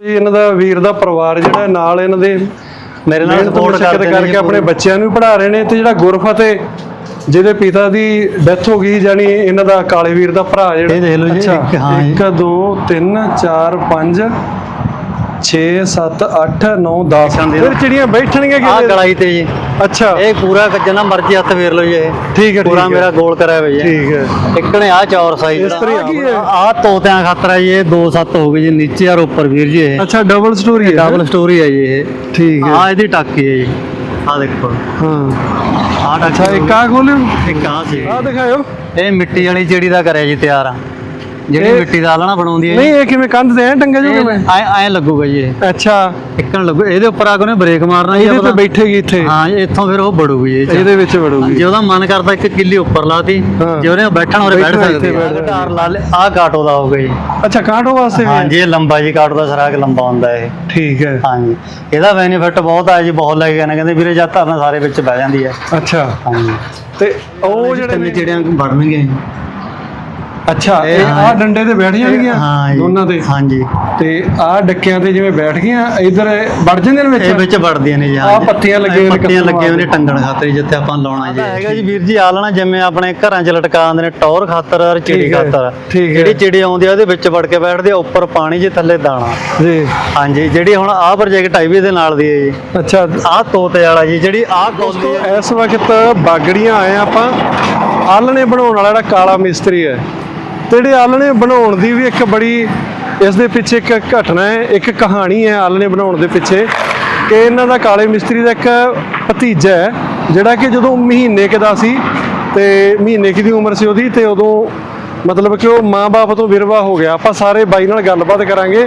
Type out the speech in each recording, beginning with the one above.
ਇਹ ਇਹਨਾਂ ਦਾ ਵੀਰ ਦਾ ਪਰਿਵਾਰ ਜਿਹੜਾ ਨਾਲ ਇਹਨਾਂ ਦੇ ਮੇਰੇ ਨਾਲ ਸਪੋਰਟ ਕਰਦੇ ਕਰਕੇ ਆਪਣੇ ਬੱਚਿਆਂ ਨੂੰ ਪੜ੍ਹਾ ਰਹੇ ਨੇ ਤੇ ਜਿਹੜਾ ਗੁਰਫਤਿਹ ਜਿਹਦੇ ਪਿਤਾ ਦੀ ਡੈਥ ਹੋ ਗਈ ਜਾਨੀ ਇਹਨਾਂ ਦਾ ਕਾਲੇ ਵੀਰ ਦਾ ਭਰਾ ਜਿਹੜਾ ਇਹ ਦੇਖ ਲਓ ਜੀ, ਜੀ। 1 2 3 4 5 6 7 8 9 10 ਦੇਖਣ ਦੇ ਫਿਰ ਚਿੜੀਆਂ ਬੈਠਣਗੀਆਂ ਆ ਕਿਤੇ ਗਲਾਈ ਤੇ ਜੀ। ਅੱਛਾ। ਇਹ ਪੂਰਾ ਜਿੰਨਾ ਮਰਜ਼ੀ ਹੱਥ ਫੇਰ ਲਓ ਜੀ ਇਹ। ਠੀਕ ਹੈ ਪੂਰਾ ਠੀਕ ਮੇਰਾ ਹੈ ਗੋਲ ਕਰਿਆ ਹੋਇਆ ਜੀ। ਠੀਕ ਹੈ। ਇੱਕ ਨੇ ਆ ਚੌਰ ਸਾਈਜ਼ ਇਸ ਤਰ੍ਹਾਂ ਕੀ ਹੈ? ਆ ਤੋਤਿਆਂ ਖਾਤਰ ਹੈ ਜੀ ਇਹ 2 7 ਹੋ ਗਏ ਜੀ ਨੀਚੇ ਔਰ ਉੱਪਰ ਵੀਰ ਜੀ ਇਹ। ਅੱਛਾ ਡਬਲ ਸਟੋਰੀ ਹੈ ਡਬਲ ਸਟੋਰੀ ਹੈ ਜੀ ਇਹ। ਠੀਕ ਹੈ। ਆ ਇਹਦੀ ਟਾਕੀ ਹੈ ਜੀ। ਆ ਦੇਖੋ। ਹਾਂ। ਆ ਅੱਛਾ ਟਾਕੀ ਇੱਕ ਆ ਖੋਲਿਓ ਇੱਕ ਆ ਸੀ। ਆ ਦਿਖਾਇਓ। ਇਹ ਮਿੱਟੀ ਵਾਲੀ ਚਿੜੀ ਦਾ ਕਰਿਆ ਜੀ ਤਿਆਰ ਜਿਹੜੀ ਇਹ- ਮਿੱਟੀ ਦਾ ਆਲਣਾ ਬਣਾਉਂਦੀ ਹੈ ਨਹੀਂ ਇਹ ਕਿਵੇਂ ਕੰਧ ਤੇ ਐ ਟੰਗੇ ਜੋ ਕਿਵੇਂ ਐ ਐ ਲੱਗੂਗਾ ਜੀ ਇਹ। ਅੱਛਾ। ਇੱਕਣ ਲੱਗੂ ਇਹਦੇ ਉੱਪਰ ਆ ਕੇ ਉਹਨੇ ਬ੍ਰੇਕ ਮਾਰਨਾ ਜੀ ਇਹਦੇ ਤੇ ਆਪਣਾ। ਬੈਠੇਗੀ ਇੱਥੇ। ਹਾਂ ਇੱਥੋਂ ਫਿਰ ਉਹ ਬੜੂਗੀ ਇਹ 'ਚ। ਇਹਦੇ ਵਿੱਚ ਵੜੂਗੀ ਜੇ ਉਹਦਾ ਮਨ ਕਰਦਾ ਇੱਕ ਕਿੱਲੀ ਉੱਪਰ ਲਾਤੀ ਹਾਂ। ਜੇ ਉਹਨੇ ਬੈਠਣ ਉਰੇ ਬੈਠ ਬੈਠਣਾ ਸਕਦੇ ਇੱਥੇ ਗਟਾਰ ਲਾ ਲੇ ਆ ਕਾਟੋ ਦਾ ਹੋਊਗਾ ਜੀ। ਅੱਛਾ ਕਾਂਟੋ ਵਾਸਤੇ ਵੀ ਹਾਂ ਹੈ? ਜੀ ਇਹ ਲੰਬਾ ਜੀ ਕਾਟੋ ਦਾ ਸਰਾਗ ਲੰਬਾ ਹੁੰਦਾ ਇਹ। ਠੀਕ ਹੈ। ਹਾਂਜੀ ਇਹਦਾ ਬੈਨੀਫਿਟ ਬਹੁਤ ਆ ਜੀ ਬਹੁਤ ਲੱਗ ਨੇ ਕਹਿੰਦੇ ਵੀਰੇ ਜਦ ਧਰਨਾ ਸਾਰੇ ਵਿੱਚ ਬਹਿ ਜਾਂਦੀ ਹੈ। ਅੱਛਾ। ਹਾਂਜੀ ਤੇ ਉਹ ਜਿਹੜੇ ਨੇ ਵੜਨਗੇ ਅੱਛਾ ਇਹ ਹਾਂ। ਆ ਡੰਡੇ ਤੇ ਬੈਠ ਜਾਣਗੀਆਂ? ਹਾਂ ਜੀ। ਦੋਨਾਂ ਤੇ? ਹਾਂਜੀ। ਤੇ ਆ ਡੱਕਿਆਂ ਤੇ ਜਿਵੇਂ ਬੈਠ ਗਈਆਂ ਇਧਰ ਵੜ ਜਾਂਦੇ ਨੇ ਇਹ ਵਿੱਚ ਵਿੱਚ ਵੜਦੀਆਂ ਨੇ ਜੀ ਆਹ ਪੱਤੀਆਂ ਲੱਗੇ ਹੋਏ ਨੇ ਪੱਤੀਆਂ ਹੋਏ ਨੇ। ਟੰਗਣ ਖਾਤਰ ਜਿੱਥੇ ਆਪਾਂ ਲਾਉਣਾ ਜੀ। ਹੈਗਾ ਜੀ ਵੀਰ ਜੀ ਆਲਣਾ ਜਿਵੇਂ ਆਪਣੇ ਘਰਾਂ 'ਚ ਲਟਕਾ ਦਿੰਦੇ ਨੇ ਟੌਰ ਖਾਤਰ ਔਰ ਚਿੜੀ ਠੀਕ ਹੈ, ਖਾਤਰ। ਠੀਕ ਹੈ। ਜਿਹੜੀ ਚਿੜੀ ਆਉਂਦੀ ਆ ਉਹਦੇ ਵਿੱਚ ਵੜ ਕੇ ਬੈਠਦੀ ਆ ਉੱਪਰ ਪਾਣੀ ਜੀ ਥੱਲੇ ਦਾਣਾ। ਜੀ। ਹਾਂਜੀ ਜਿਹੜੀ ਹੁਣ ਆਹ ਪ੍ਰੋਜੈਕਟ ਆਈ ਵੀ ਇਹਦੇ ਨਾਲ ਦੀ ਹੈ ਜੀ। ਅੱਛਾ। ਆਹ ਤੋਤੇ ਵਾਲਾ ਜੀ ਜਿਹੜੀ ਆਹ ਦੋਸਤੋ ਕੋਲੀ ਇਸ ਵਕਤ ਬਾਗੜੀਆਂ ਆਏ ਆ ਆਪਾਂ। ਆਲਣੇ ਬਣਾਉਣ ਵਾਲਾ ਜਿਹੜਾ ਕਾਲਾ ਮਿਸਤਰੀ ਹੈ। ਤੇ ਜਿਹੜੇ ਆਲਣੇ ਬਣਾਉਣ ਦੀ ਵੀ ਇੱਕ ਬੜੀ, ਇਸ ਦੇ ਪਿੱਛੇ ਇੱਕ ਘਟਨਾ ਹੈ, ਇੱਕ ਕਹਾਣੀ ਹੈ ਆਲਣੇ ਬਣਾਉਣ ਦੇ ਪਿੱਛੇ। ਕਿ ਇਹਨਾਂ ਦਾ ਕਾਲੇ ਮਿਸਤਰੀ ਦਾ ਇੱਕ ਭਤੀਜਾ ਹੈ, ਜਿਹੜਾ ਕਿ ਜਦੋਂ ਮਹੀਨੇ ਕੁ ਦਾ ਸੀ ਤੇ ਮਹੀਨੇ ਕੁ ਦੀ ਉਮਰ ਸੀ ਉਹਦੀ ਤੇ ਉਦੋਂ ਮਤਲਬ ਕਿ ਉਹ ਮਾਂ-ਬਾਪ ਤੋਂ ਵਿਰਵਾ ਹੋ ਗਿਆ। ਆਪਾਂ ਸਾਰੇ ਬਾਈ ਨਾਲ ਗੱਲਬਾਤ ਕਰਾਂਗੇ।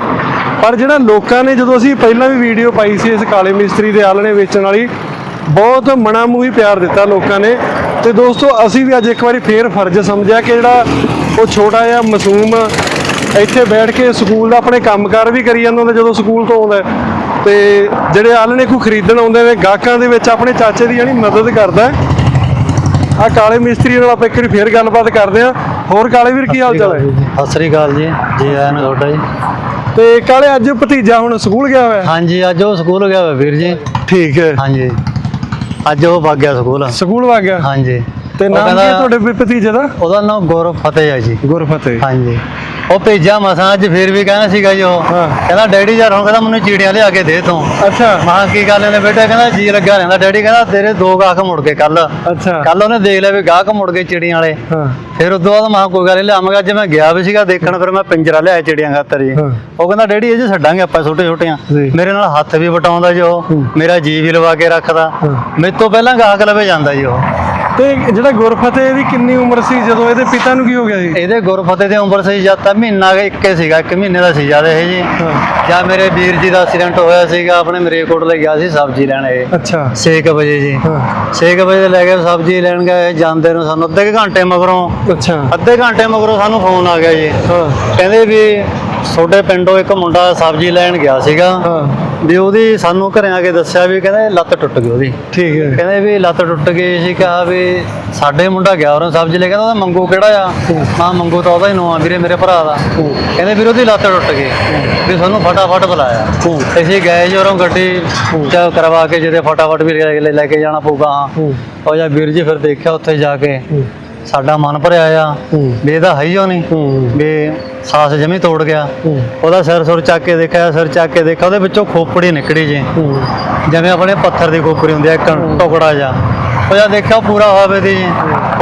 ਪਰ ਜਿਹੜਾ ਲੋਕਾਂ ਨੇ ਜਦੋਂ ਅਸੀਂ ਪਹਿਲਾਂ ਵੀ ਵੀਡੀਓ ਪਾਈ ਸੀ ਇਸ ਕਾਲੇ ਮਿਸਤਰੀ ਦੇ ਆਲਣੇ ਵੇਚਣ ਵਾਲੀ, ਬਹੁਤ ਮਨਾ ਮੂੰਹੀ ਪਿਆਰ ਦਿੱਤਾ ਲੋਕਾਂ ਨੇ। ਤੇ ਦੋਸਤੋ ਅਸੀਂ ਵੀ ਅੱਜ ਇੱਕ ਵਾਰੀ ਫੇਰ ਫਰਜ਼ ਸਮਝਿਆ ਕਿ ਜਿਹੜਾ ਉਹ ਛੋਟਾ ਜਿਹਾ ਮਾਸੂਮ ਇੱਥੇ ਬੈਠ ਕੇ ਸਕੂਲ ਦਾ ਆਪਣੇ ਕੰਮਕਾਰ ਵੀ ਕਰੀ ਜਾਂਦਾ ਹੁੰਦਾ ਜਦੋਂ ਸਕੂਲ ਤੋਂ ਆਉਂਦਾ। ਤੇ ਜਿਹੜੇ ਆਲਣੇ ਕੋ ਖਰੀਦਣ ਆਉਂਦੇ ਨੇ ਗਾਹਕਾਂ ਦੇ ਵਿੱਚ ਆਪਣੇ ਚਾਚੇ ਦੀ ਜਾਨੀ ਮਦਦ ਕਰਦਾ ਆ ਕਾਲੇ ਮਿਸਤਰੀ ਨਾਲ ਆਪਾਂ ਇੱਕ ਵਾਰੀ ਫੇਰ ਗੱਲਬਾਤ ਕਰਦੇ ਆ ਹੋਰ ਕਾਲੇ ਵੀਰ ਕੀ ਹਾਲ ਚਾਲ ਹੈ? ਸਤਿ ਸ੍ਰੀ ਅਕਾਲ ਜੀ। ਜੀ। ਆਇਆਂ ਨੂੰ ਤੁਹਾਡਾ ਜੀ। ਤੇ ਕਾਲੇ ਅੱਜ ਭਤੀਜਾ ਹੁਣ ਸਕੂਲ ਗਿਆ ਹੋਇਆ? ਹਾਂਜੀ ਅੱਜ ਉਹ ਸਕੂਲ ਗਿਆ ਹੋਇਆ ਵੀਰ ਜੀ। ਠੀਕ ਹੈ। ਹਾਂਜੀ। ਅੱਜ ਉਹ ਵਗ ਗਿਆ ਸਕੂਲ। ਸਕੂਲ ਵਾ ਗਿਆ? ਹਾਂਜੀ। ਤੇ ਉਹ ਨਾਮ ਕੀ ਹੈ ਕਹਿੰਦਾ- ਤੁਹਾਡੇ ਵੀ ਭਤੀਜੇ ਦਾ? ਉਹਦਾ ਨਾਮ ਗੌਰਵ ਫਤਿਹ ਹੈ ਜੀ। ਗੁਰਫਤਿਹ ਹਾਂਜੀ। ਉਹ ਭੇਜਿਆ ਮਸਾਂ ਅੱਜ ਫੇਰ ਵੀ ਕਹਿੰਦਾ ਸੀਗਾ ਜੀ ਉਹ। ਹਾਂ। ਕਹਿੰਦਾ ਡੈਡੀ ਯਾਰ ਹੁਣ ਕਹਿੰਦਾ ਮੈਨੂੰ ਚੀੜੀਆਂ ਲਿਆ ਕੇ ਦੇ ਤੂੰ। ਅੱਛਾ। ਮਾਂ ਕੀ ਗੱਲ ਨੇ ਬੇਟਾ? ਕਹਿੰਦਾ ਜੀ ਲੱਗਾ ਰਹਿੰਦਾ। ਡੈਡੀ ਕਹਿੰਦਾ ਤੇਰੇ ਦੋ ਗਾਹਕ ਮੁੜ ਕੇ ਕੱਲ ਅੱਛਾ। ਕੱਲ ਉਹਨੇ ਦੇਖ ਲਿਆ ਵੀ ਗਾਹਕ ਮੁੜ ਗਏ ਚਿੜੀਆਂ ਵਾਲੇ। ਹਾਂ। ਫਿਰ ਉਦੋਂ ਬਾਅਦ ਮਾਂ ਕੋਈ ਗੱਲ ਨਹੀਂ ਲਿਆਵਾਂਗਾ ਅੱਜ ਮੈਂ ਗਿਆ ਵੀ ਸੀਗਾ ਦੇਖਣ ਫਿਰ ਮੈਂ ਪਿੰਜਰਾ ਲਿਆਇਆ ਚਿੜੀਆਂ ਖਾਤਰ ਜੀ। ਹਾਂ। ਉਹ ਕਹਿੰਦਾ ਡੈਡੀ ਇਹ ਜੇ ਛੱਡਾਂਗੇ ਆਪਾਂ ਛੋਟੇ ਛੋਟੀਆਂ। ਜੀ। ਮੇਰੇ ਨਾਲ ਹੱਥ ਵੀ ਵਟਾਉਂਦਾ ਜੀ ਉਹ। ਹੂੰ। ਮੇਰਾ ਜੀ ਵੀ ਲਵਾ ਕੇ ਰੱਖਦਾ। ਹਾਂ। ਮੇਰੇ ਤੋਂ ਪਹਿਲਾਂ ਗਾਹਕ ਲਵੇ ਜਾਂਦਾ ਜੀ ਉਹ। ਤੇ ਜਿਹੜਾ ਗੁਰਫਤਿਹ ਇਹਦੀ ਕਿੰਨੀ ਉਮਰ ਸੀ ਜਦੋਂ ਇਹਦੇ ਪਿਤਾ ਨੂੰ ਕੀ ਹੋ ਗਿਆ ਸੀ ਇਹਦੇ ਗੁਰਫਤਿਹ ਦੀ ਉਮਰ ਸੀ ਜਦ ਤਾਂ ਮਹੀਨਾ ਕੁ ਇੱਕੇ ਸੀਗਾ ਇੱਕ ਮਹੀਨੇ ਦਾ ਸੀ ਜਦ ਇਹ ਜੀ। ਜਾਂ ਮੇਰੇ ਵੀਰ ਜੀ ਦਾ ਐਕਸੀਡੈਂਟ ਹੋਇਆ ਸੀਗਾ ਆਪਣੇ ਮਰੇਕੋਟ ਲਈ ਗਿਆ ਸੀ ਸਬਜ਼ੀ ਲੈਣ ਇਹ। ਅੱਛਾ। 6 ਵਜੇ ਜੀ। ਹਾਂ। 6 ਵਜੇ ਲੈ ਕੇ ਸਬਜ਼ੀ ਲੈਣ ਗਏ ਜਾਂਦੇ ਨੂੰ ਸਾਨੂੰ ਅੱਧੇ ਘੰਟੇ ਮਗਰੋਂ ਅੱਛਾ। ਅੱਧੇ ਘੰਟੇ ਮਗਰੋਂ ਸਾਨੂੰ ਫੋਨ ਆ ਗਿਆ ਜੀ। ਹਾਂ। ਕਹਿੰਦੇ ਵੀ ਤੁਹਾਡੇ ਪਿੰਡੋਂ ਇੱਕ ਮੁੰਡਾ ਸਬਜ਼ੀ ਲੈਣ ਗਿਆ ਸੀਗਾ। ਹਾਂ। ਵੀ ਉਹਦੀ ਸਾਨੂੰ ਘਰੇ ਆ ਕੇ ਦੱਸਿਆ ਵੀ ਕਹਿੰਦੇ ਲੱਤ ਟੁੱਟ ਗਈ ਉਹਦੀ। ਠੀਕ ਹੈ। ਕਹਿੰਦੇ ਵੀ ਲੱਤ ਟੁੱਟ ਗਈ ਸੀ ਕਿਹਾ ਵੀ ਸਾਡੇ ਮੁੰਡਾ ਗਿਆ ਉਹਨਾਂ ਸਬਜ਼ੀ ਲੈ ਕੇ ਉਹਦਾ ਮੰਗੂ ਕਿਹੜਾ ਆ? ਮਾਂ ਮੰਗੂ ਤਾਂ ਉਹਦਾ ਹੀ ਨਵਾਂ ਵੀਰੇ ਮੇਰੇ ਭਰਾ ਦਾ। ਕਹਿੰਦੇ ਵੀਰ ਉਹਦੀ ਲੱਤ ਟੁੱਟ ਗਈ। ਵੀ ਸਾਨੂੰ ਫਟਾਫਟ ਬੁਲਾਇਆ। ਅਸੀਂ ਗਏ ਜੀ ਉਰੋਂ ਗੱਡੀ ਚ ਕਰਵਾ ਕੇ ਜਿਹਦੇ ਫਟਾਫਟ ਵੀ ਲੈ ਕੇ ਜਾਣਾ ਪਊਗਾ ਹਾਂ। ਹੂੰ ਉਹ ਜਾਂ ਵੀਰ ਜੀ ਫਿਰ ਦੇਖਿਆ ਉੱਥੇ ਜਾ ਕੇ। ਹੂੰ ਸਾਡਾ ਮਨ ਭਰਿਆ ਆ ਵੀ ਇਹਦਾ ਹੈ ਹੀ ਉਹ ਨਹੀਂ। ਵੀ ਸਾਸ ਜਮੀ ਤੋੜ ਗਿਆ। ਉਹਦਾ ਸਿਰ ਸੁਰ ਚੱਕ ਕੇ ਦੇਖਿਆ ਸਿਰ ਚੱਕ ਕੇ ਦੇਖਿਆ ਉਹਦੇ ਵਿੱਚੋਂ ਖੋਪੜੀ ਨਿਕੜੀ ਜੀ। ਜਿਵੇਂ ਆਪਣੇ ਪੱਥਰ ਦੀ ਖੋਪੜੀ ਹੁੰਦੀ ਹੈ ਇੱਕ ਟੁਕੜਾ ਜਿਹਾ। ਉਹ ਜਦ ਦੇਖਿਆ ਪੂਰਾ ਹੋਵੇ ਦੀ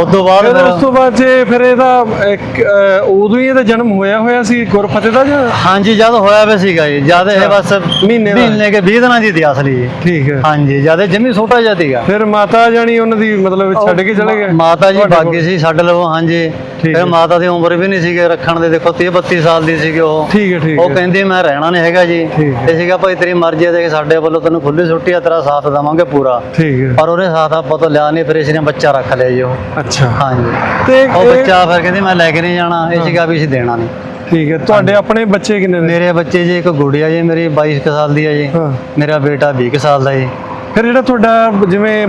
ਉਦੋਂ ਬਾਅਦ ਫਿਰ ਉਸ ਤੋਂ ਬਾਅਦ ਜੇ ਫਿਰ ਇਹਦਾ ਇੱਕ, ਅਹ, ਉਦੋਂ ਹੀ ਇਹਦਾ ਜਨਮ ਹੋਇਆ ਹੋਇਆ ਸੀ ਗੁਰਫਤਿਹ ਦਾ ਜਾਂ? ਹਾਂਜੀ ਜਦ ਹੋਇਆ ਵੇ ਸੀਗਾ ਜੀ ਜਦ ਇਹ ਬਸ ਮਹੀਨੇ ਦਾ। ਮਹੀਨੇ ਕੇ 20 ਦਿਨਾਂ ਦੀ ਦੀ ਅਸਲੀ ਜੀ। ਠੀਕ ਹੈ। ਹਾਂਜੀ ਜਦ ਇਹ ਜਮੀ ਛੋਟਾ ਜਿਹਾ ਸੀਗਾ। ਫਿਰ ਮਾਤਾ ਜਾਨੀ ਉਹਨਾਂ ਦੀ ਮਤਲਬ ਛੱਡ ਕੇ ਚਲੇ ਗਏ? ਮਾਤਾ ਜੀ ਤੁਹਾਡੇ ਕੋਲ? ਬਾਗੀ ਸੀ ਛੱਡ ਲਵੋ ਹਾਂਜੀ। ਠੀਕ ਫਿਰ ਹੈ। ਮਾਤਾ ਦੀ ਉਮਰ ਵੀ ਨਹੀਂ ਸੀਗੇ ਰੱਖਣ ਦੇ ਦੇਖੋ 30 32 ਸਾਲ ਦੀ ਸੀਗੀ ਉਹ। ਠੀਕ ਹੈ ਠੀਕ ਉਹ ਹੈ। ਕਹਿੰਦੀ ਮੈਂ ਰਹਿਣਾ ਨਹੀਂ ਹੈਗਾ ਜੀ। ਠੀਕ ਹੈ। ਤੇ ਸੀਗਾ ਭਾਈ ਤੇਰੀ ਮਰਜ਼ੀ ਹੈ ਦੇਖ ਸਾਡੇ ਵੱਲੋਂ ਤੈਨੂੰ ਖੁੱਲੀ ਛੁੱਟੀ ਆ ਤੇਰਾ ਸਾਥ ਦੇਵਾਂਗੇ ਪੂਰਾ। ਠੀਕ ਹੈ। ਪਰ ਉਹਨੇ ਸਾਥ ਆਪਾਂ ਤੋਂ ਲਿਆ ਨਹੀਂ ਫਿਰ ਇਸ ਨੇ ਬੱਚਾ ਰੱਖ ਲਿਆ ਜੀ ਉਹ। ਅੱਛਾ। ਹਾਂਜੀ। ਤੇ ਉਹ ਇਹ- ਬੱਚਾ ਫਿਰ ਕਹਿੰਦੀ ਮੈਂ ਲੈ ਕੇ ਨਹੀਂ ਜਾਣਾ ਇਹ ਸੀਗਾ ਵੀ ਅਸੀਂ ਦੇਣਾ ਨਹੀਂ। ਠੀਕ ਹੈ। ਤੁਹਾਡੇ ਆਪਣੇ ਬੱਚੇ ਕਿੰਨੇ ਨੇ? ਮੇਰੇ ਬੱਚੇ ਜੀ ਇੱਕ ਗੁੜੀਆ ਜੀ ਮੇਰੀ 22 ਕੁ ਸਾਲ ਦੀ ਹੈ ਜੀ। ਹਾਂ। ਮੇਰਾ ਬੇਟਾ 20 ਕੁ ਸਾਲ ਦਾ ਜੀ। ਫਿਰ ਜਿਹੜਾ ਤੁਹਾਡਾ ਜਿਵੇਂ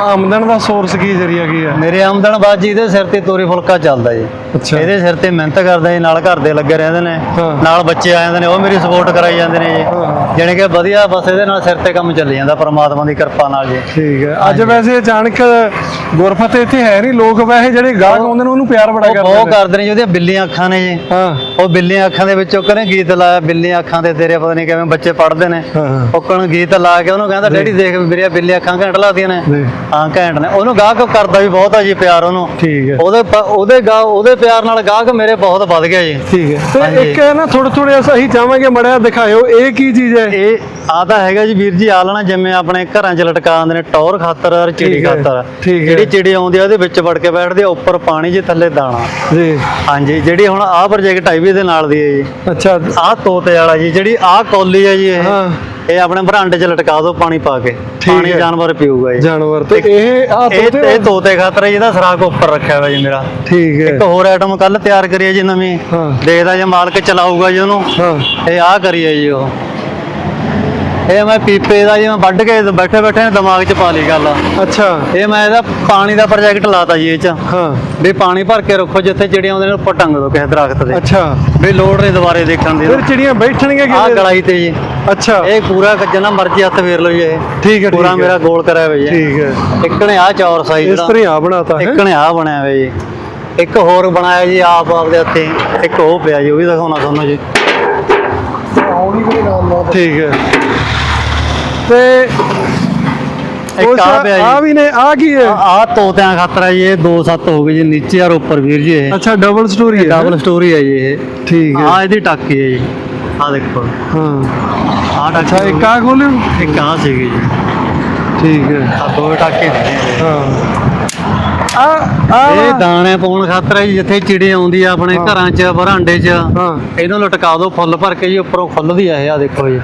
ਆਮਦਨ ਦਾ ਸੋਰਸ ਕੀ ਜ਼ਰੀਆ ਕੀ ਹੈ? ਮੇਰੇ ਆਮਦਨ ਬਾਅਦ ਜੀ ਇਹਦੇ ਸਿਰ ਤੇ ਤੋਰੀ ਫੁਲਕਾ ਚੱਲਦਾ ਜੀ। ਅੱਛਾ। ਇਹਦੇ ਸਿਰ ਤੇ ਮਿਹਨਤ ਕਰਦਾ ਜੀ ਨਾਲ ਘਰ ਦੇ ਲੱਗੇ ਰਹਿੰਦੇ ਨੇ। ਹਾਂ। ਨਾਲ ਬੱਚੇ ਆ ਜਾਂਦੇ ਨੇ ਉਹ ਮੇਰੀ ਸਪੋਰਟ ਕਰਾਈ ਜਾਂਦੇ ਨੇ ਹਾਂ। ਜਾਣੀ ਕਿ ਵਧੀਆ ਬਸ ਇਹਦੇ ਨਾਲ ਸਿਰ ਤੇ ਕੰਮ ਚੱਲੀ ਜਾਂਦਾ ਪਰਮਾਤਮਾ ਦੀ ਕਿਰਪਾ ਨਾਲ ਜੀ। ਠੀਕ ਹੈ। ਅੱਜ ਵੈਸੇ ਅਚਾਨਕ ਗੁਰਫਤ ਇੱਥੇ ਹੈ ਨਹੀਂ ਲੋਕ ਵੈਸੇ ਜਿਹੜੇ ਗਾਹਕ ਆਉਂਦੇ ਨੇ ਉਹਨੂੰ ਪਿਆਰ ਬੜਾ ਉਹ ਕਰਦੇ ਨੇ। ਕਰਦੇ ਨੇ ਜੀ ਉਹਦੀਆਂ ਬਿੱਲੀਆਂ ਅੱਖਾਂ ਨੇ ਜੀ। ਹਾਂ। ਉਹ ਬਿੱਲੀਆਂ ਅੱਖਾਂ ਦੇ ਵਿੱਚੋਂ ਕਹਿੰਦੇ ਗੀਤ ਲਾਇਆ? ਬਿੱਲੀਆਂ ਅੱਖਾਂ ਦੇ ਤੇਰੇ ਪਤਾ ਨਹੀਂ ਕਿਵੇਂ ਬੱਚੇ ਪੜ੍ਹਦੇ ਨੇ। ਉਹ ਕਣ ਗੀਤ ਲਾ ਕੇ ਉਹਨੂੰ ਕਹਿੰਦਾ ਡੈਡੀ ਦੇਖ ਮੇਰੀਆਂ ਬਿੱਲੀਆਂ ਅੱਖਾਂ ਘੈਂਟ ਲੱਗਦੀਆਂ ਨੇ। ਹਾਂ ਘੈਂਟ ਨੇ। ਉਹਨੂੰ ਗਾਹਕ ਕਰਦਾ ਵੀ ਬਹੁਤ ਆ ਜੀ ਪਿਆਰ ਉਹਨੂੰ। ਠੀਕ ਹੈ। ਉਹਦੇ ਉਹਦੇ ਗਾ ਉਹਦੇ ਪਿਆਰ ਨਾਲ ਗਾਹਕ ਮੇਰੇ ਬਹੁਤ ਵੱਧ ਗਿਆ ਜੀ। ਠੀਕ ਹੈ। ਤੇ। ਇੱਕ ਹੈ ਨਾ ਥੋੜੇ ਥੋੜੇ ਅਸੀਂ ਚਾਹਾਂਗੇ ਮੜਿਆ ਦਿਖਾਇਓ ਇਹ ਕੀ ਚੀਜ਼ ਹੈ? ਇਹ ਆ ਤਾਂ ਹੈਗਾ ਜੀ ਵੀਰ ਜੀ ਆਲਣਾ ਜਿਵੇਂ ਆਪਣੇ ਘਰਾਂ 'ਚ ਲਟਕਾ ਦਿੰਦੇ ਨੇ ਟੌਰ ਖਾਤਰ ਔਰ ਚਿੜੀ ਠੀਕ ਹੈ, ਖਾਤਰ। ਠੀਕ ਹੈ। ਜਿਹੜੀ ਚਿੜੀ ਆਉਂਦੀ ਆ ਉਹਦੇ ਵਿੱਚ ਵੜ ਕੇ ਬੈਠਦੀ ਆ ਉੱਪਰ ਪਾਣੀ ਜੀ ਥੱਲੇ ਦਾਣਾ। ਜੀ। ਹਾਂਜੀ ਜਿਹੜੀ ਹੁਣ ਆਹ ਪ੍ਰੋਜੈਕਟ ਆਈ ਵੀ ਇਹਦੇ ਨਾਲ ਦੀ ਹੈ ਜੀ। ਅੱਛਾ। ਆਹ ਤੋਤੇ ਵਾਲਾ ਜੀ ਜਿਹੜੀ ਆਹ ਕੌਲੀ ਹੈ ਜੀ ਇਹ ਹਾਂ। ਇਹ ਆਪਣੇ ਬਰਾਂਡੇ 'ਚ ਲਟਕਾ ਦਿਓ ਪਾਣੀ ਪਾ ਕੇ। ਪਾਣੀ ਹੈ। ਜਾਨਵਰ ਪੀਊਗਾ ਜੀ ਜਾਨਵਰ ਤੇ। ਇਹ ਆ ਇਹ ਤੋਤੇ ਇਹ ਤੋਤੇ ਖਾਤਰ ਹੈ ਜਿਹਦਾ ਸਰਾਖ ਉੱਪਰ ਰੱਖਿਆ ਹੋਇਆ ਜੀ ਮੇਰਾ। ਠੀਕ ਹੈ। ਇੱਕ ਹੋਰ ਆਈਟਮ ਕੱਲ ਤਿਆਰ ਕਰੀ ਹੈ ਜੀ ਨਵੀਂ। ਹਾਂ। ਦੇਖਦਾ ਜੇ ਮਾਲਕ ਚਲਾਊਗਾ ਜੀ ਉਹਨੂੰ। ਹਾਂ। ਇਹ ਆ ਕਰੀਏ ਜੀ ਉਹ। ਇਹ ਮੈਂ ਪੀਪੇ ਦਾ ਜੀ ਮੈਂ ਵੱਢ ਕੇ ਬੈਠੇ ਬੈਠੇ ਨੇ ਦਿਮਾਗ 'ਚ ਪਾ ਲਈ ਗੱਲ। ਅੱਛਾ। ਇਹ ਮੈਂ ਇਹਦਾ ਪਾਣੀ ਦਾ ਪ੍ਰੋਜੈਕਟ ਲਾਤਾ ਜੀ ਇਹ 'ਚ। ਹਾਂ। ਵੀ ਪਾਣੀ ਭਰ ਕੇ ਰੱਖੋ ਜਿੱਥੇ ਚਿੜੀਆਂ ਆਉਂਦੀਆਂ ਨੇ ਉੱਪਰ ਟੰਗ ਦਿਓ ਕਿਸੇ ਦਰਖਤ ਤੇ ਅੱਛਾ। ਵੀ ਲੋੜ ਨਹੀਂ ਦੁਬਾਰੇ ਦੇਖਣ ਦੀ। ਫਿਰ ਚਿੜੀਆਂ ਬੈਠਣਗੇ ਆਹ ਕਿਤੇ ਗਲਾਈ ਤੇ ਜੀ। ਅੱਛਾ। ਇਹ ਪੂਰਾ ਜਿੰਨਾ ਮਰਜ਼ੀ ਹੱਥ ਫੇਰ ਲਓ ਜੀ ਇਹ। ਠੀਕ ਹੈ ਪੂਰਾ ਮੇਰਾ ਗੋਲ ਕਰਿਆ ਹੋਇਆ ਜੀ। ਠੀਕ ਹੈ। ਇੱਕ ਨੇ ਆ ਚੌਰ ਸਾਈਜ਼ ਇਸ ਤਰ੍ਹਾਂ ਆ ਬਣਾਤਾ ਹੈ? ਇੱਕ ਨੇ ਆ ਬਣਿਆ ਹੋਇਆ ਜੀ। ਇੱਕ ਹੋਰ ਬਣਾਇਆ ਜੀ ਆਪ ਆਪਦੇ ਹੱਥੇ। ਇੱਕ ਉਹ ਪਿਆ ਜੀ ਉਹ ਵੀ ਦਿਖਾਉਣਾ ਤੁਹਾਨੂੰ ਜੀ। ਠੀਕ ਹੈ। ਤੇ ਆ ਪਿਆ ਆ ਜੀ ਵੀ ਨੇ ਆ ਕੀ ਹੈ? ਆ ਤੋਤਿਆਂ ਖਾਤਰ ਹੈ ਜੀ ਇਹ ਦੋ ਸੱਤ ਹੋ ਗਏ ਜੀ ਨੀਚੇ ਔਰ ਉੱਪਰ ਵੀਰ ਜੀ ਇਹ। ਅੱਛਾ ਡਬਲ ਸਟੋਰੀ ਹੈ। ਡਬਲ ਸਟੋਰੀ ਹੈ ਜੀ ਇਹ। ਠੀਕ ਹੈ। ਆ ਇਹਦੀ ਟਾਕੀ ਹੈ ਜੀ। ਆ ਦੇਖੋ। ਹਾਂ। ਆ ਅੱਛਾ ਟਾਕੀ ਇੱਕ ਆ ਖੋਲਿਓ। ਇੱਕ ਆ ਸੀਗੀ ਜੀ। ਠੀਕ ਹੈ। ਆ ਦੋ ਟਾਕੇ ਜੀ। ਹਾਂ। ਆ ਆ ਇਹ ਦਾਣੇ ਪਾਉਣ ਖਾਤਰ ਹੈ ਜੀ ਜਿੱਥੇ ਚਿੜੀ ਆਉਂਦੀ ਆ ਆਪਣੇ ਹਾਂ। ਘਰਾਂ 'ਚ ਬਰਾਂਡੇ 'ਚ। ਹਾਂ। ਇਹਨੂੰ ਲਟਕਾ ਦਿਓ ਫੁੱਲ ਭਰ ਕੇ ਜੀ ਉੱਪਰੋਂ ਖੁੱਲਦੀ ਆ ਇਹ ਆ ਦੇਖੋ ਜੀ।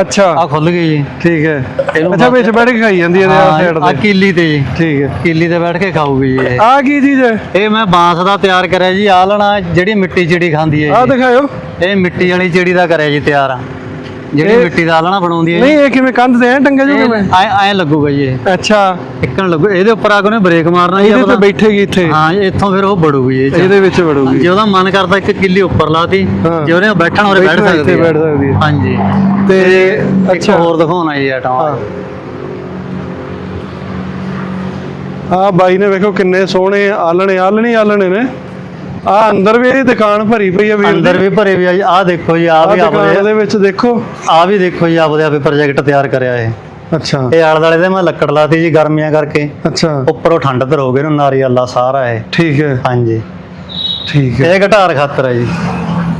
ਅੱਛਾ। ਆ ਖੁੱਲ ਗਈ ਜੀ। ਠੀਕ ਹੈ। ਇਹਨੂੰ ਅੱਛਾ ਵਿੱਚ ਬੈਠ ਕੇ ਖਾਈ ਜਾਂਦੀ ਹੈ ਇਹਦੇ ਆ ਸਾਈਡ ਆ ਤੇ। ਕੀਲੀ ਤੇ ਜੀ। ਠੀਕ ਹੈ। ਕੀਲੀ ਤੇ ਬੈਠ ਕੇ ਖਾਊਗੀ ਜੀ ਇਹ। ਆ ਕੀ ਚੀਜ਼ ਹੈ? ਇਹ ਮੈਂ ਬਾਂਸ ਦਾ ਤਿਆਰ ਕਰਿਆ ਜੀ ਆ ਲੈਣਾ ਜਿਹੜੀ ਮਿੱਟੀ ਚਿੜੀ ਖਾਂਦੀ ਹੈ ਆ ਜੀ। ਦਿਖਾਇਓ। ਇਹ ਮਿੱਟੀ ਵਾਲੀ ਚਿੜੀ ਦਾ ਕਰਿਆ ਜੀ ਤਿਆਰ ਆ। ਜਿਹੜੀ ਇਹ- ਮਿੱਟੀ ਦਾ ਆਲਣਾ ਬਣਾਉਂਦੀ ਹੈ। ਨਹੀਂ ਇਹ ਕਿਵੇਂ ਕੰਧ ਤੇ ਐ ਟੰਗਾ ਜੋ ਕਿਵੇਂ ਐ ਐ ਲੱਗੂਗਾ ਜੀ ਇਹ। ਅੱਛਾ। ਇੱਕਣ ਲੱਗੂ ਇਹਦੇ ਉੱਪਰ ਆ ਕੇ ਉਹਨੇ ਬ੍ਰੇਕ ਮਾਰਨਾ ਜੀ ਇਹਦੇ ਤੇ। ਬੈਠੇਗੀ ਇੱਥੇ। ਹਾਂ ਇੱਥੋਂ ਫਿਰ ਉਹ ਬੜੂਗੀ ਇਹ 'ਚ। ਇਹਦੇ ਵਿੱਚ ਵੜੂਗੀ ਜੇ ਉਹਦਾ ਮਨ ਕਰਦਾ ਇੱਕ ਕਿੱਲੀ ਉੱਪਰ ਲਾਤੀ ਹਾਂ। ਜੇ ਉਹਨੇ ਬੈਠਣਾ ਉਹਨੇ ਬੈਠ ਬੈਠਣਾ ਸਕਦੀ ਇੱਥੇ ਹੈ। ਬੈਠ ਸਕਦੀ ਹੈ। ਹਾਂਜੀ। ਤੇ ਇੱਕ ਅੱਛਾ। ਹੋਰ ਦਿਖਾਉਣਾ ਜੀ ਆਟਮ ਹਾਂ। ਆ ਬਾਈ ਨੇ ਵੇਖੋ ਕਿੰਨੇ ਸੋਹਣੇ ਆਲਣੇ ਆਲਣੇ ਆਲਣੇ ਨੇ। ਆ ਅੰਦਰ ਵੀ ਇਹਦੀ ਦੁਕਾਨ ਭਰੀ ਪਈ ਆ ਵੀਰ ਦੀ। ਅੰਦਰ ਵੀ ਭਰੇ ਵੀ ਆ ਜੀ। ਆਹ ਦੇਖੋ ਜੀ ਆ ਆਹ ਵੀ ਦੁਕਾਨ ਆਪਦੇ ਦੇ ਵਿੱਚ ਦੇਖੋ। ਆ ਵੀ ਦੇਖੋ ਜੀ ਆਪਦੇ ਆਪੇ ਪ੍ਰੋਜੈਕਟ ਤਿਆਰ ਕਰਿਆ ਇਹ। ਅੱਛਾ। ਇਹ ਆਲੇ ਦੁਆਲੇ ਤੇ ਮੈਂ ਲੱਕੜ ਲਾਤੀ ਜੀ ਗਰਮੀਆਂ ਕਰਕੇ। ਅੱਛਾ। ਉੱਪਰੋਂ ਠੰਡ ਧਰੋਗੇ ਇਹਨੂੰ ਨਾਰੀਅਲ ਦਾ ਸਾਰਾ ਇਹ। ਠੀਕ ਹੈ। ਹਾਂਜੀ। ਠੀਕ ਹੈ। ਇਹ ਘਟਾਰ ਖਾਤਰ ਹੈ ਜੀ।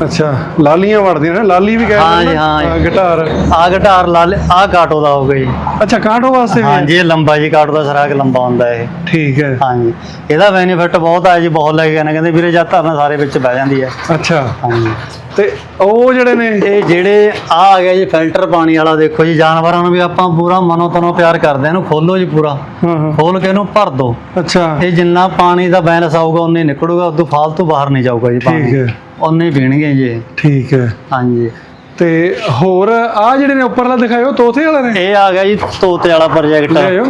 ਅੱਛਾ ਲਾਲੀਆਂ ਵੜਦੀਆਂ ਨੇ ਲਾਲੀ ਵੀ ਹਾਂ ਕਹਿੰਦੇ ਜੀ, ਹਾਂ ਜੀ। ਗਿਟਾਰ। ਆ ਘਟਾਰ ਲਾਲ ਆ ਕਾਟੋ ਦਾ ਹੋਊਗਾ ਜੀ। ਅੱਛਾ ਕਾਂਟੋ ਵਾਸਤੇ ਵੀ ਹੈ? ਹਾਂਜੀ ਇਹ ਲੰਬਾ ਜੀ ਕਾਟੋ ਦਾ ਸਰਾਗ ਲੰਬਾ ਹੁੰਦਾ ਇਹ। ਠੀਕ ਹੈ। ਹਾਂਜੀ ਇਹਦਾ ਬੈਨੀਫਿਟ ਬਹੁਤ ਆ ਜੀ ਬਹੁਤ ਲੱਗ ਨੇ ਕਹਿੰਦੇ ਵੀਰੇ ਜਦ ਧਰਨਾ ਸਾਰੇ ਵਿੱਚ ਬਹਿ ਜਾਂਦੀ ਹੈ। ਅੱਛਾ। ਹਾਂਜੀ ਤੇ ਉਹ ਜਿਹੜੇ ਨੇ ਇਹ ਜਿਹੜੇ ਆ ਆ ਗਿਆ ਜੀ ਫਿਲਟਰ ਪਾਣੀ ਵਾਲਾ ਦੇਖੋ ਜੀ ਜਾਨਵਰਾਂ ਨੂੰ ਵੀ ਆਪਾਂ ਪੂਰਾ ਮਨੋ ਤਨੋ ਪਿਆਰ ਕਰਦੇ ਆ ਇਹਨੂੰ ਖੋਲੋ ਜੀ ਪੂਰਾ। ਹਾਂ ਹਾਂ। ਖੋਲ ਕੇ ਇਹਨੂੰ ਭਰ ਦੋ। ਅੱਛਾ। ਇਹ ਜਿੰਨਾ ਪਾਣੀ ਦਾ ਬੈਲੈਂਸ ਆਊਗਾ ਉਨੇ ਨਿਕਲੂਗਾ ਉਦੋਂ ਫਾਲਤੂ ਬਾਹਰ ਨਹੀਂ ਜਾਊਗਾ ਜੀ ਠੀਕ ਪਾਣੀ ਹੈ। ਉਨੇ ਪੀਣਗੇ ਜੀ। ਇਹ। ਠੀਕ ਹੈ। ਹਾਂਜੀ। ਤੇ ਹੋਰ ਆ ਜਿਹੜੇ ਨੇ ਉੱਪਰਲਾ ਦਿਖਾਇਓ ਤੋਤੇ ਵਾਲੇ ਨੇ? ਇਹ ਆ ਗਿਆ ਜੀ ਤੋਤੇ ਵਾਲਾ ਪ੍ਰੋਜੈਕਟ ਲਿਆਇਓ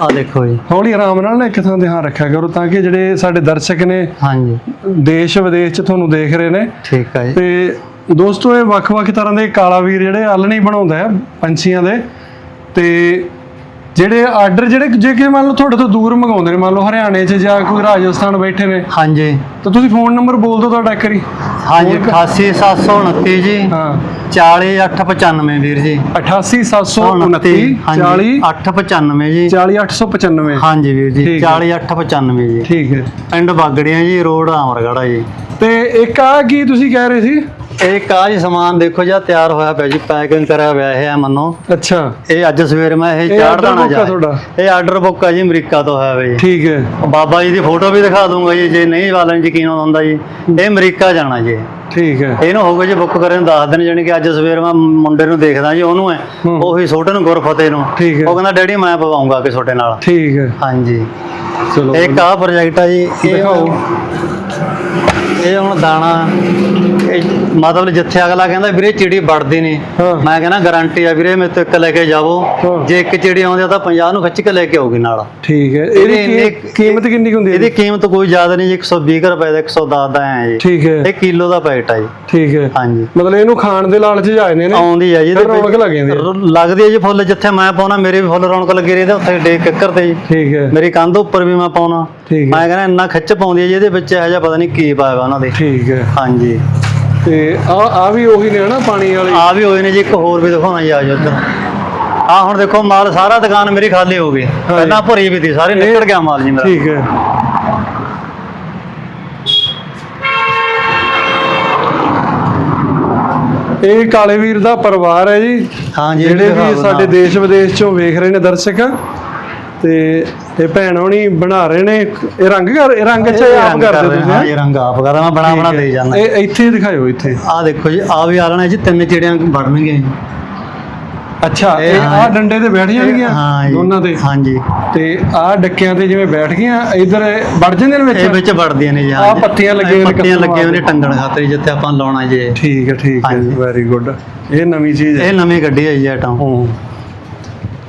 ਆ ਦੇਖੋ ਜੀ। ਹੌਲੀ ਆਰਾਮ ਨਾਲ ਨਾ ਇੱਕ ਥਾਂ ਧਿਆਨ ਰੱਖਿਆ ਕਰੋ ਤਾਂ ਕਿ ਜਿਹੜੇ ਸਾਡੇ ਦਰਸ਼ਕ ਨੇ ਹਾਂਜੀ। ਦੇਸ਼ ਵਿਦੇਸ਼ ਚ ਤੁਹਾਨੂੰ ਦੇਖ ਰਹੇ ਨੇ। ਠੀਕ ਹੈ ਜੀ। ਤੇ ਦੋਸਤੋ ਇਹ ਵੱਖ-ਵੱਖ ਤਰ੍ਹਾਂ ਦੇ ਕਾਲਾ ਵੀਰ ਜਿਹੜੇ ਆਲਣੇ ਬਣਾਉਂਦਾ ਹੈ ਪੰਛੀਆਂ ਦੇ। ਤੇ ਜਿਹੜੇ ਆਰਡਰ ਜਿਹੜੇ ਜੇ ਕਿ ਮੰਨ ਲਓ ਤੁਹਾਡੇ ਤੋਂ ਦੂਰ ਮੰਗਾਉਂਦੇ ਨੇ ਮੰਨ ਲਓ ਹਰਿਆਣੇ 'ਚ ਜਾਂ ਕੋਈ ਰਾਜਸਥਾਨ ਬੈਠੇ ਨੇ। ਹਾਂਜੀ। ਤਾਂ ਤੁਸੀਂ ਫੋਨ ਨੰਬਰ ਬੋਲ ਦਿਓ ਤੁਹਾਡਾ ਇੱਕ ਵਾਰੀ। ਹਾਂਜੀ 88729 ਜੀ। ਹਾਂ। 40895 ਵੀਰ ਜੀ। 88729 40 895 ਜੀ। 40895 ਹਾਂਜੀ ਵੀਰ ਜੀ ਠੀਕ ਹੈ। 40895 ਜੀ। ਠੀਕ ਹੈ। ਪਿੰਡ ਬਾਗੜੀਆਂ ਜੀ ਰੋਡ ਆਮਰਗੜਾ ਜੀ। ਤੇ ਇੱਕ ਆ ਕੀ ਤੁਸੀਂ ਕਹਿ ਰਹੇ ਸੀ? ਇਹ ਕਾਜ ਸਮਾਨ ਦੇਖੋ ਜੀ ਤਿਆਰ ਹੋਇਆ ਪਿਆ ਜੀ ਪੈਕਿੰਗ ਕਰਿਆ ਹੋਇਆ ਹੈ ਮੰਨੋ। ਅੱਛਾ। ਇਹ ਅੱਜ ਸਵੇਰ ਮੈਂ ਇਹ ਚਾੜ ਦਾਣਾ ਜਾ? ਇਹ ਆਰਡਰ ਬੁੱਕ ਆ ਜੀ ਅਮਰੀਕਾ ਤੋਂ ਹੋਇਆ ਜੀ ਠੀਕ ਹੈ। ਬਾਬਾ ਜੀ ਦੀ ਫੋਟੋ ਵੀ ਦਿਖਾ ਦੂੰਗਾ ਜੀ ਜੇ ਨਹੀਂ ਵਾਲਨ ਯਕੀਨ ਹੁੰਦਾ ਜੀ। ਇਹ ਅਮਰੀਕਾ ਜਾਣਾ ਜੀ। ਠੀਕ ਹੈ। ਇਹਨੂੰ ਹੋਊਗਾ ਜੀ ਬੁੱਕ ਕਰੇ ਨੂੰ ਦੱਸ ਦਿਨ ਜਾਣੀ ਕਿ ਅੱਜ ਸਵੇਰ ਮੈਂ ਮੁੰਡੇ ਨੂੰ ਦੇਖਦਾ ਜੀ ਉਹਨੂੰ ਹੈ। ਉਹੀ ਛੋਟੇ ਨੂੰ ਗੁਰਫਤਿਹ ਨੂੰ। ਠੀਕ ਹੈ। ਉਹ ਕਹਿੰਦਾ ਡੈਡੀ ਮੈਂ ਪਵਾਉਂਗਾ ਕਿ ਤੁਹਾਡੇ ਨਾਲ। ਠੀਕ ਹੈ। ਹਾਂਜੀ। ਚਲੋ ਇੱਕ ਆਹ ਪ੍ਰੋਜੈਕਟ ਆ ਜੀ। ਇਹ ਦਿਖਾਓ। ਇਹ ਹੁਣ ਦਾਣਾ ਇਹ ਮਤਲਬ ਜਿੱਥੇ ਅਗਲਾ ਕਹਿੰਦਾ ਵੀਰੇ ਚਿੜੀ ਵੜਦੀ ਨਹੀਂ ਹਾਂ। ਮੈਂ ਕਹਿੰਦਾ ਗਾਰੰਟੀ ਆ ਵੀਰੇ ਮੇਰੇ ਤੋਂ ਇੱਕ ਲੈ ਕੇ ਜਾਵੋ। ਹਾਂ। ਜੇ ਇੱਕ ਚਿੜੀ ਆਉਂਦੀ ਆ ਤਾਂ 50 ਨੂੰ ਖਿੱਚ ਕੇ ਲੈ ਕੇ ਆਉਗੀ ਨਾਲ। ਠੀਕ ਹੈ। ਇਹਦੀ ਇਹਦੀ ਇੰਨੀ- ਕੀ- ਕੀਮਤ ਕਿੰਨੀ ਕੁ ਹੁੰਦੀ ਹੈ ਇਹਦੀ ਕੀਮਤ ਕੋਈ ਜ਼ਿਆਦਾ ਨਹੀਂ ਜੀ 120 ਕੁ ਰੁਪਏ ਦਾ 110 ਦਾ ਐ ਜੀ। ਠੀਕ ਹੈ। ਇਹ ਕਿਲੋ ਦਾ ਪੈਕਟ ਆ ਜੀ। ਠੀਕ ਹੈ। ਹਾਂਜੀ। ਮਤਲਬ ਇਹਨੂੰ ਖਾਣ ਦੇ ਲਾਲਚ ਚ ਆਏ ਨੇ। ਆਉਂਦੀ ਆ ਜੀ ਇਹਦੇ ਵਿੱਚ। ਰੌਣਕ ਲੱਗ ਜਾਂਦੀ ਹੈ। ਰ- ਲੱਗਦੀ ਹੈ ਜੀ ਫੁੱਲ ਜਿੱਥੇ ਮੈਂ ਪਾਉਣਾ ਮੇਰੇ ਵੀ ਫੁੱਲ ਰੌਣਕ ਲੱਗੀ ਰਹੀ ਤੇ ਉੱਥੇ ਡੇ ਕਿੱਕਰ ਤੇ ਜੀ। ਠੀਕ ਹੈ। ਮੇਰੀ ਕੰਧ ਉੱਪਰ ਵੀ ਮੈਂ ਪਾਉਣਾ। ਠੀਕ ਹੈ। ਮੈਂ ਕਹਿੰਦਾ ਇੰਨਾ ਖਿੱਚ ਪਾਉਂਦੀ ਹੈ ਜੀ ਇਹਦੇ ਵਿੱਚ ਇਹੋ ਜਿਹਾ ਪਤਾ ਨਹੀਂ ਕੀ ਪਾਇਆ ਵਾ ਉਹਨਾਂ ਦੇ। ਠੀਕ ਹੈ। ਹਾਂਜੀ। ਤੇ ਆ ਆ ਵੀ ਉਹੀ ਨੇ ਹਨਾ ਪਾਣੀ ਵਾਲੀ? ਆ ਵੀ ਹੋਏ ਨੇ ਜੀ ਇੱਕ ਹੋਰ ਵੀ ਦਿਖਾਉਣਾ ਜੀ ਆ ਇੱਧਰ। ਆ ਹੁਣ ਦੇਖੋ ਮਾਲ ਸਾਰਾ ਦੁਕਾਨ ਮੇਰੀ ਖਾਲੀ ਹੋ ਗਈ। ਪਹਿਲਾਂ ਭਰੀ ਵੀ ਸੀ ਸਾਰੇ ਨਿਕਲ ਗਿਆ ਮਾਲ ਜੀ ਮੇਰਾ। ਠੀਕ ਹੈ। ਇਹ ਕਾਲੇ ਵੀਰ ਦਾ ਪਰਿਵਾਰ ਹੈ ਜੀ। ਹਾਂ ਜੀ ਜਿਹੜੇ ਵੀ ਸਾਡੇ। ਦੇਸ਼ ਵਿਦੇਸ਼ ਚੋਂ ਵੇਖ ਰਹੇ ਨੇ ਦਰਸ਼ਕ। ਤੇ ਇਹ ਭੈਣ ਹੋਣੀ ਬਣਾ ਰਹੇ ਨੇ ਇਹ ਰੰਗ ਕਰ ਇਹ ਰੰਗ ਇਹ ਆਪ ਕਰਦੇ ਤੁਸੀਂ? ਹਾਂ ਹੈਂ? ਇਹ ਰੰਗ ਆਪ ਕਰਦਾ ਮੈਂ ਬਣਾ ਬਣਾ ਦੇ ਜਾਂਦਾ। ਇਹ ਇੱਥੇ ਦਿਖਾਇਓ ਇੱਥੇ। ਆ ਦੇਖੋ ਜੀ ਆ ਵੀ ਆਲਣਾ ਜੀ ਤਿੰਨ ਚਿੜੀਆਂ ਬਣਨਗੇ ਜੀ। ਅੱਛਾ ਇਹ ਆ ਡੰਡੇ ਤੇ ਬੈਠ ਜਾਣਗੀਆਂ? ਦੋਨਾਂ ਤੇ? ਹਾਂਜੀ ਤੇ ਆ ਡੱਕਿਆਂ ਤੇ ਜਿਵੇਂ ਬੈਠ ਗਈਆਂ ਇਧਰ ਵੜ ਜਾਂਦੇ ਨੇ ਇਹ ਵਿੱਚ ਵਿੱਚ ਵੜਦੀਆਂ ਨੇ ਜੀ ਆਹ ਪੱਤੀਆਂ ਲੱਗੀਆਂ ਨੇ ਪੱਤੀਆਂ ਲੱਗੀਆਂ ਨੇ। ਟੰਗਣ ਖਾਤਰ ਜਿੱਥੇ ਆਪਾਂ ਲਾਉਣਾ ਜੀ। ਠੀਕ ਹੈ ਠੀਕ ਹੈ। ਵੈਰੀ ਗੁੱਡ ਇਹ ਨਵੀਂ ਚੀਜ਼ ਹੈ। ਇਹ ਨਵੀਂ ਗੱਡੀ ਹੈ ਆਟਮ ਹੂੰ।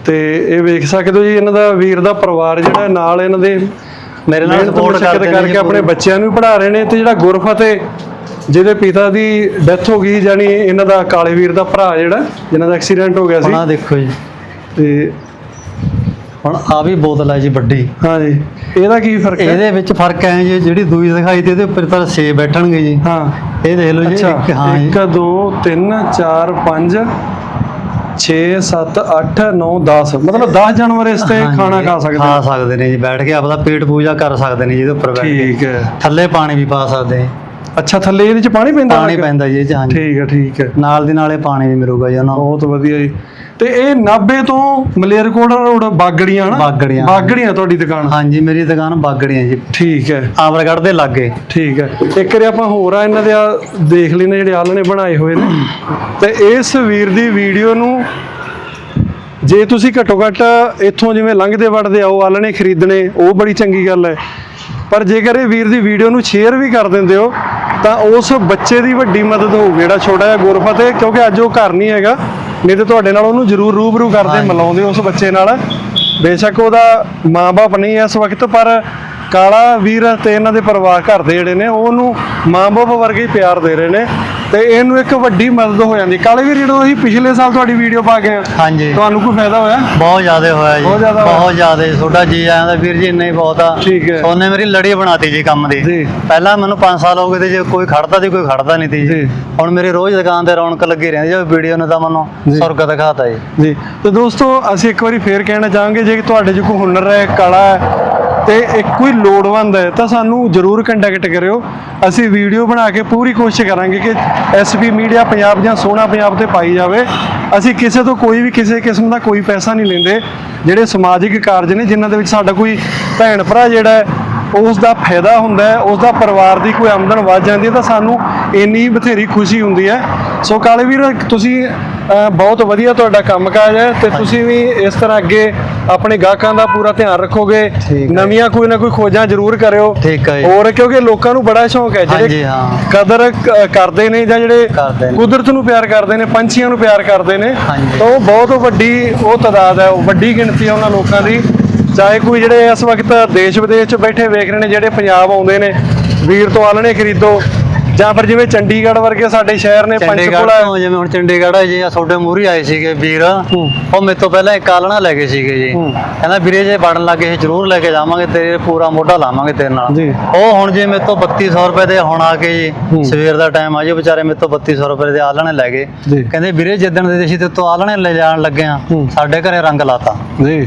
ਤੇ ਇਹ ਵੇਖ ਸਕਦੇ ਹੋ ਜੀ ਇਹਨਾਂ ਦਾ ਵੀਰ ਦਾ ਪਰਿਵਾਰ ਜਿਹੜਾ ਨਾਲ ਇਹਨਾਂ ਦੇ ਮੇਰੇ ਨਾਲ ਸਪੋਰਟ ਕਰਦੇ ਕਰਕੇ ਆਪਣੇ। ਬੱਚਿਆਂ ਨੂੰ ਪੜ੍ਹਾ ਰਹੇ ਨੇ ਤੇ ਜਿਹੜਾ ਗੁਰਫਤਿਹ ਜਿਹਦੇ ਪਿਤਾ ਦੀ ਡੈਥ ਹੋ ਗਈ ਜਾਨੀ ਇਹਨਾਂ ਦਾ ਕਾਲੇ ਵੀਰ ਦਾ ਭਰਾ ਜਿਹੜਾ ਜਿਨ੍ਹਾਂ ਦਾ ਐਕਸੀਡੈਂਟ ਹੋ ਗਿਆ ਸੀ। ਆਹ ਦੇਖੋ ਜੀ। ਤੇ ਹੁਣ ਆ ਵੀ ਬੋਤਲ ਹੈ ਜੀ ਵੱਡੀ। ਹਾਂ ਜੀ। ਇਹਦਾ ਕੀ ਫ਼ਰਕ ਹੈ? ਇਹਦੇ ਵਿੱਚ ਫ਼ਰਕ ਹੈ ਜੀ ਜਿਹੜੀ ਦੂਈ ਦਿਖਾਈ ਤੇ ਇਹਦੇ ਉੱਪਰ ਤਾਂ ਛੇ ਬੈਠਣਗੇ ਜੀ। ਹਾਂ। ਇਹ ਦੇਖ ਲਓ ਜੀ ਇੱਕ ਹਾਂ ਜੀ। 1 2 3 4 5 6 7 8 9 10 ਮਤਲਬ 10 ਜਾਨਵਰ ਇਸ ਤੇ ਹਾਂਜੀ, ਖਾਣਾ ਖਾ ਸਕਦੇ ਖਾ ਨੇ। ਸਕਦੇ ਨੇ ਜੀ ਬੈਠ ਕੇ ਆਪਦਾ ਪੇਟ ਪੂਜਾ ਕਰ ਸਕਦੇ ਨੇ ਜੀ ਇਹਦੇ ਉੱਪਰ ਬੈਠ ਕੇ ਠੀਕ ਹੈ ਥੱਲੇ ਪਾਣੀ ਵੀ ਪਾ ਸਕਦੇ ਨੇ। ਅੱਛਾ ਥੱਲੇ ਇਹਦੇ ਚ ਪਾਣੀ ਪੈਂਦਾ ਪਾਣੀ? ਪੈਂਦਾ ਜੀ ਇਹ 'ਚ, ਹਾਂਜੀ। ਠੀਕ ਹੈ ਠੀਕ ਹੈ। ਨਾਲ ਦੀ ਨਾਲੇ ਪਾਣੀ ਵੀ ਮਿਲੂਗਾ ਜੀ ਉਹਨਾਂ ਨੂੰ। ਬਹੁਤ ਵਧੀਆ ਜੀ। ਤੇ ਇਹ ਨਾਭੇ ਤੋਂ ਮਲੇਰਕੋਟਲਾ ਰੋਡ ਬਾਗੜੀਆਂ ਹਨਾ ਬਾਗੜੀਆਂ। ਬਾਗੜੀਆਂ ਤੁਹਾਡੀ ਦੁਕਾਨ? ਹਾਂਜੀ ਮੇਰੀ ਦੁਕਾਨ ਬਾਗੜੀਆਂ ਜੀ। ਠੀਕ ਹੈ। ਆਵਰਗੜ੍ਹ ਦੇ ਲਾਗੇ। ਠੀਕ ਹੈ। ਇੱਕ ਵਾਰੀ ਆਪਾਂ ਹੋਰ ਆ ਇਹਨਾਂ ਦੇ ਆ ਦੇਖ ਲੈਨੇ ਜਿਹੜੇ ਆਲਣੇ ਬਣਾਏ ਹੋਏ ਨੇ। ਤੇ ਇਸ ਵੀਰ ਦੀ ਵੀਡੀਓ ਨੂੰ ਜੇ ਤੁਸੀਂ ਘੱਟੋ ਘੱਟ ਇੱਥੋਂ ਜਿਵੇਂ ਲੰਘਦੇ ਵੜਦੇ ਆਓ ਆਲਣੇ ਖਰੀਦਣੇ ਉਹ ਬੜੀ ਚੰਗੀ ਗੱਲ ਹੈ। ਪਰ ਜੇਕਰ ਇਹ ਵੀਰ ਦੀ ਵੀਡੀਓ ਨੂੰ ਸ਼ੇਅਰ ਵੀ ਕਰ ਦਿੰਦੇ ਹੋ ਤਾਂ ਉਸ ਬੱਚੇ ਦੀ ਵੱਡੀ ਮਦਦ ਹੋਊਗੀ ਜਿਹੜਾ ਛੋਟਾ ਜਿਹਾ ਗੁਰਫਤ ਹੈ ਕਿਉਂਕਿ ਅੱਜ ਉਹ ਘਰ ਨਹੀਂ ਹੈਗਾ ਨਹੀਂ ਤੇ ਤੁਹਾਡੇ ਨਾਲ ਉਹਨੂੰ ਜ਼ਰੂਰ ਰੂਬਰੂ ਕਰਦੇ ਮਿਲਾਉਂਦੇ ਉਸ ਬੱਚੇ ਨਾਲ। ਬੇਸ਼ੱਕ ਉਹਦਾ ਮਾਂ-ਬਾਪ ਨਹੀਂ ਹੈ ਇਸ ਵਕਤ ਪਰ ਕਾਲਾ ਵੀਰ ਤੇ ਇਹਨਾਂ ਦੇ ਪਰਿਵਾਰ ਘਰ ਦੇ ਜਿਹੜੇ ਨੇ ਉਹਨੂੰ ਮਾਂ-ਬਾਪ ਵਰਗੇ ਪਿਆਰ ਦੇ ਰਹੇ ਨੇ। ਤੇ ਇਹਨੂੰ ਇੱਕ ਵੱਡੀ ਮਦਦ ਹੋ ਜਾਂਦੀ ਕਾਲੇ ਵੀਰ ਜਦੋਂ ਅਸੀਂ ਪਿਛਲੇ ਸਾਲ ਤੁਹਾਡੀ ਵੀਡੀਓ ਪਾ ਆ, ਹਾਂਜੀ ਤੁਹਾਨੂੰ ਕੋਈ ਫਾਇਦਾ ਹੋਇਆ ਬਹੁਤ ਜ਼ਿਆਦਾ ਹੋਇਆ ਜੀ ਬਹੁਤ ਜ਼ਿਆਦਾ। ਬਹੁਤ ਜ਼ਿਆਦਾ ਤੁਹਾਡਾ ਜੀ ਆਇਆਂ ਦਾ ਵੀਰ ਜੀ ਇੰਨਾ ਹੀ ਬਹੁਤ ਆ ਠੀਕ ਹੈ। ਉਹਨੇ ਮੇਰੀ ਲੜੀ ਬਣਾਤੀ ਜੀ ਕੰਮ ਦੀ। ਪਹਿਲਾਂ ਮੈਨੂੰ 5 ਸਾਲ ਹੋ ਗਏ ਤੇ ਜੇ ਕੋਈ ਖੜਦਾ ਸੀ ਕੋਈ ਖੜਦਾ ਨਹੀਂ ਸੀ ਜੀ। ਹੁਣ ਮੇਰੀ ਰੋਜ਼ ਦੁਕਾਨ ਤੇ ਰੌਣਕ ਲੱਗੀ ਰਹਿੰਦੀ ਜੇ ਵੀਡੀਓ ਨੇ ਤਾਂ ਮੈਨੂੰ। ਸੁਰਗ ਦਿਖਾਤਾ ਜੀ ਜੀ ਤੇ ਦੋਸਤੋ ਅਸੀਂ ਇੱਕ ਵਾਰੀ ਫੇਰ ਕਹਿਣਾ ਚਾਹਾਂਗੇ ਜੇ ਤੁਹਾਡੇ 'ਚ ਕੋਈ ਹੁਨਰ ਹੈ ਕਲਾ ਹੈ ਤੇ ਇੱਕ ਕੋਈ ਲੋੜਵੰਦ ਹੈ, ਤਾਂ ਸਾਨੂੰ ਜਰੂਰ ਕੰਟੈਕਟ ਕਰਿਓ। ਅਸੀਂ ਵੀਡੀਓ ਬਣਾ ਕੇ ਪੂਰੀ ਕੋਸ਼ਿਸ਼ ਕਰਾਂਗੇ ਕਿ ਐਸਪੀ ਮੀਡੀਆ ਪੰਜਾਬ ਜਾਂ ਸੋਹਣਾ ਪੰਜਾਬ ਤੇ ਪਾਈ ਜਾਵੇ। ਅਸੀਂ ਕਿਸੇ ਤੋਂ ਕੋਈ ਵੀ ਕਿਸੇ ਕਿਸਮ ਦਾ ਕੋਈ ਪੈਸਾ ਨਹੀਂ ਲੈਂਦੇ, ਜਿਹੜੇ ਸਮਾਜਿਕ ਕਾਰਜ ਨੇ, ਜਿਨ੍ਹਾਂ ਦੇ ਵਿੱਚ ਸਾਡਾ ਕੋਈ ਭੈਣ ਭਰਾ ਜਿਹੜਾ ਹੈ ਉਸ ਦਾ ਫਾਇਦਾ ਹੁੰਦਾ ਹੈ ਉਸ ਦਾ ਪਰਿਵਾਰ ਦੀ ਕੋਈ ਆਮਦਨ ਵੱਧ ਜਾਂਦੀ ਹੈ, ਤਾਂ ਸਾਨੂੰ ਇੰਨੀ ਬਥੇਰੀ ਖੁਸ਼ੀ ਹੁੰਦੀ ਹੈ। ਸੋ ਕਾਲੇ ਵੀਰ, ਤੁਸੀਂ ਬਹੁਤ ਵਧੀਆ ਤੁਹਾਡਾ ਕੰਮਕਾਜ ਹੈ ਤੇ ਤੁਸੀਂ ਵੀ ਇਸ ਤਰ੍ਹਾਂ ਅੱਗੇ ਆਪਣੇ ਗਾਹਕਾਂ ਦਾ ਪੂਰਾ ਧਿਆਨ ਰੱਖੋਗੇ। ਨਵੀਆਂ ਕੋਈ ਨਾ ਕੋਈ ਖੋਜਾਂ ਜ਼ਰੂਰ ਕਰਿਓ ਠੀਕ ਹੈ ਹੋਰ ਕਿਉਂਕਿ ਲੋਕਾਂ ਨੂੰ ਬੜਾ ਸ਼ੌਂਕ ਹੈ ਜਿਹੜੇ ਕਦਰ ਕਰਦੇ ਨੇ ਜਾਂ ਜਿਹੜੇ। ਕੁਦਰਤ ਨੂੰ ਪਿਆਰ ਕਰਦੇ ਨੇ ਪੰਛੀਆਂ ਨੂੰ ਪਿਆਰ ਕਰਦੇ ਨੇ। ਤਾਂ ਉਹ ਬਹੁਤ ਵੱਡੀ ਉਹ ਤਾਦਾਦ ਹੈ ਉਹ ਵੱਡੀ ਗਿਣਤੀ ਹੈ ਉਹਨਾਂ ਲੋਕਾਂ ਦੀ ਚਾਹੇ ਕੋਈ ਜਿਹੜੇ ਇਸ ਵਕਤ ਦੇਸ਼ ਵਿਦੇਸ਼ 'ਚ ਬੈਠੇ ਵੇਖ ਰਹੇ ਨੇ ਜਿਹੜੇ ਪੰਜਾਬ ਆਉਂਦੇ ਨੇ ਵੀਰ ਤੋਂ ਆਲਣੇ ਖਰੀਦੋ ਜਾਂ ਫਿਰ ਜਿਵੇਂ ਚੰਡੀਗੜ੍ਹ ਵਰਗੇ ਸਾਡੇ ਸ਼ਹਿਰ ਨੇ ਚੰਡੀਗੜ੍ਹ ਪੰਚਕੂਲਾ ਤੋਂ ਜਿਵੇਂ ਹੁਣ ਚੰਡੀਗੜ੍ਹ ਆ ਜੀ ਆ ਤੁਹਾਡੇ ਮੂਹਰੇ ਆਏ ਸੀਗੇ ਵੀਰ ਉਹ ਮੇਰੇ ਤੋਂ ਪਹਿਲਾਂ ਇੱਕ ਆਲਣਾ ਲੈ ਗਏ ਸੀਗੇ ਜੀ ਹੂੰ। ਕਹਿੰਦਾ ਵੀਰੇ ਜੇ ਵੜਨ ਲੱਗੇ ਜ਼ਰੂਰ ਲੈ ਕੇ ਜਾਵਾਂਗੇ ਤੇਰੇ ਪੂਰਾ ਮੋਢਾ ਲਾਵਾਂਗੇ ਤੇਰੇ ਨਾਲ ਜੀ। ਉਹ ਹੁਣ ਜੇ ਮੇਰੇ ਤੋਂ 3200 ਰੁਪਏ ਦੇ ਹੁਣ ਆ ਕੇ ਹੂੰ। ਜੀ ਸਵੇਰ ਦਾ ਟਾਈਮ ਆ ਜੀ ਵਿਚਾਰੇ ਮੇਰੇ ਤੋਂ 3200 ਰੁਪਏ ਦੇ ਆਲਣੇ ਲੈ ਗਏ ਜੀ। ਕਹਿੰਦੇ ਵੀਰੇ ਜਿੱਦਣ ਦੇ ਅਸੀਂ ਤੇ ਤੋਂ ਆਲਣੇ ਲੈ ਜਾਣ ਲੱਗੇ ਆ ਹੂੰ। ਸਾਡੇ ਘਰੇ ਰੰਗ ਲਾਤਾ ਜੀ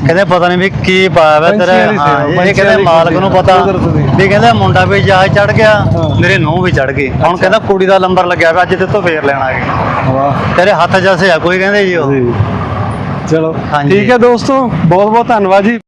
ਕਹਿੰਦੇ ਪਤਾ ਨਹੀਂ ਵੀ ਕੀ ਪਾਇਆ ਵਾ ਤੇਰੇ। ਪੰਛੀਆਂ ਦੀ ਹਾਂ ਸੇਵਾ, ਇਹ ਪੰਛੀਆਂ ਕਹਿੰਦੇ ਦੀ ਮਾਲਕ ਨੂੰ ਪਤਾ ਕੁਦਰਤ ਦੀ। ਵੀ ਕਹਿੰਦਾ ਮੁੰਡਾ ਵੀ ਜਹਾਜ਼ ਚੜ ਗਿਆ। ਮੇਰੇ ਨੂੰਹ ਵੀ ਚੜ ਗਈ ਹੁਣ ਕਹਿੰਦਾ ਕੁੜੀ ਦਾ ਨੰਬਰ ਲੱਗਿਆ ਵਾ ਅੱਜ ਤੇ ਤੋਂ ਫੇਰ ਲੈਣ ਆ ਗਏ ਵਾਹ। ਤੇਰੇ ਹੱਥ ਜੈਸੇ ਆ ਕੋਈ ਕਹਿੰਦੇ ਜੀ ਉਹ। ਜੀ। ਚਲੋ ਹਾਂਜੀ। ਠੀਕ ਹੈ ਦੋਸਤੋ ਬਹੁਤ ਬਹੁਤ ਧੰਨਵਾਦ ਜੀ।